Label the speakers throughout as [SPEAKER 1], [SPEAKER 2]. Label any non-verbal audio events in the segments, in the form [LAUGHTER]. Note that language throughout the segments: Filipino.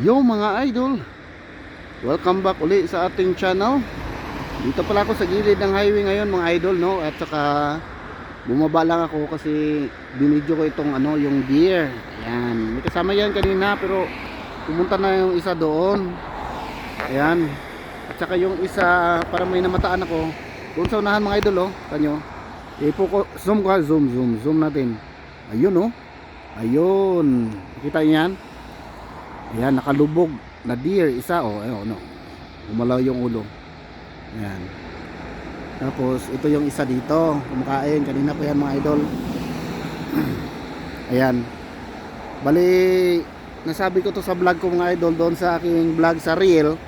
[SPEAKER 1] Yo mga idol. Welcome back uli sa ating channel. Dito pala ako sa gilid ng highway ngayon mga idol no? At saka Bumaba lang ako kasi Binidyo ko itong ano yung deer Ayan. May kasama yan kanina pero Pumunta na yung isa doon. Ayan. At saka yung isa Para may namataan ako. Doon sa unahan mga idol oh Kanyo. Ipo ko Zoom ko zoom zoom zoom natin. Ayun oh. Ayun. Kita niyo yan Ayan, nakalubog na deer, isa oh, ayun, no. Umalaw yung ulo. Ayan. Tapos, ito yung isa dito, kumakain, kanina pa yan mga idol. [CLEARS THROAT] Ayan. Bali, nasabi ko to sa vlog ko mga idol, doon sa aking vlog sa reel,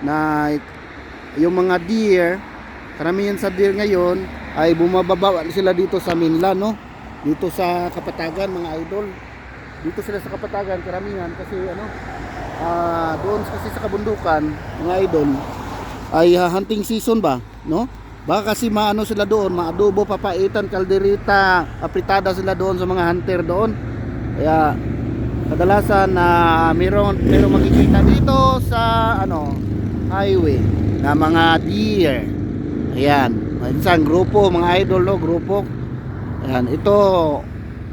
[SPEAKER 1] na yung mga deer, karamihan sa deer ngayon, ay bumababa sila dito sa mainland, no? Dito sa Kapatagan mga idol dito sila sa Kapatagan karamihan kasi ano ah doon kasi sa kabundukan mga idol ay ah, hunting season ba no? Baka kasi maano sila doon maadobo papaitan kalderita apritada sila doon sa mga hunter doon. Kaya kadalasan na meron meron makikita dito sa ano highway na mga deer. Ayan isang grupo mga idol no grupo. Ayan ito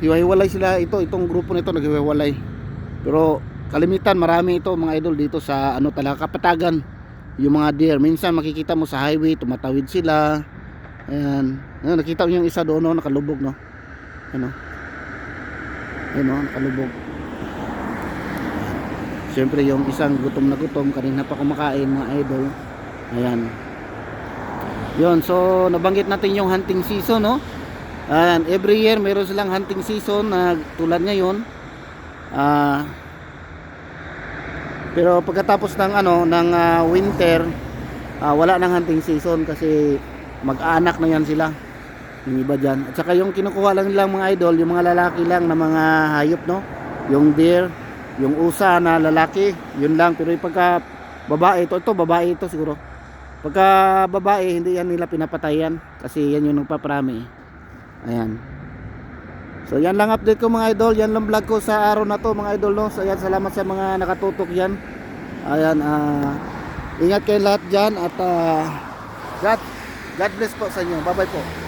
[SPEAKER 1] hiwa-hiwalay sila. Ito itong grupo nito naghiwalay pero kalimitan marami ito mga idol dito sa ano talaga kapatagan. Yung mga deer. Minsan makikita mo sa highway tumatawid sila. Ayan. Ayan, nakita mo yung isa doon no, nakalubog no? Ano ayun no? Nakalubog. Siyempre yung isang gutom na gutom kanina pa kumakain mga idol. Ayan. Yun so nabanggit natin yung hunting season no And every year meron silang hunting season na tulad ngayon. Ah pero pagkatapos ng ano ng ah, winter, ah, wala nang hunting season kasi mag-anak na yan sila. Yung iba diyan. At saka yung kinukuha lang nilang mga idol, yung mga lalaki lang na mga hayop no. Yung deer, yung usa na lalaki, yun lang pero yung pagka babae ito, ito babae ito siguro. Pagka babae, hindi yan nila pinapatayan kasi yan yung nagpaparami. Ayan. So yan lang update ko mga idol, yan lang vlog ko sa araw na to mga idol no. So yan salamat sa mga nakatutok yan. Ayan ah ingat kayo lahat diyan at ah, God God bless po sa inyo. Bye bye po.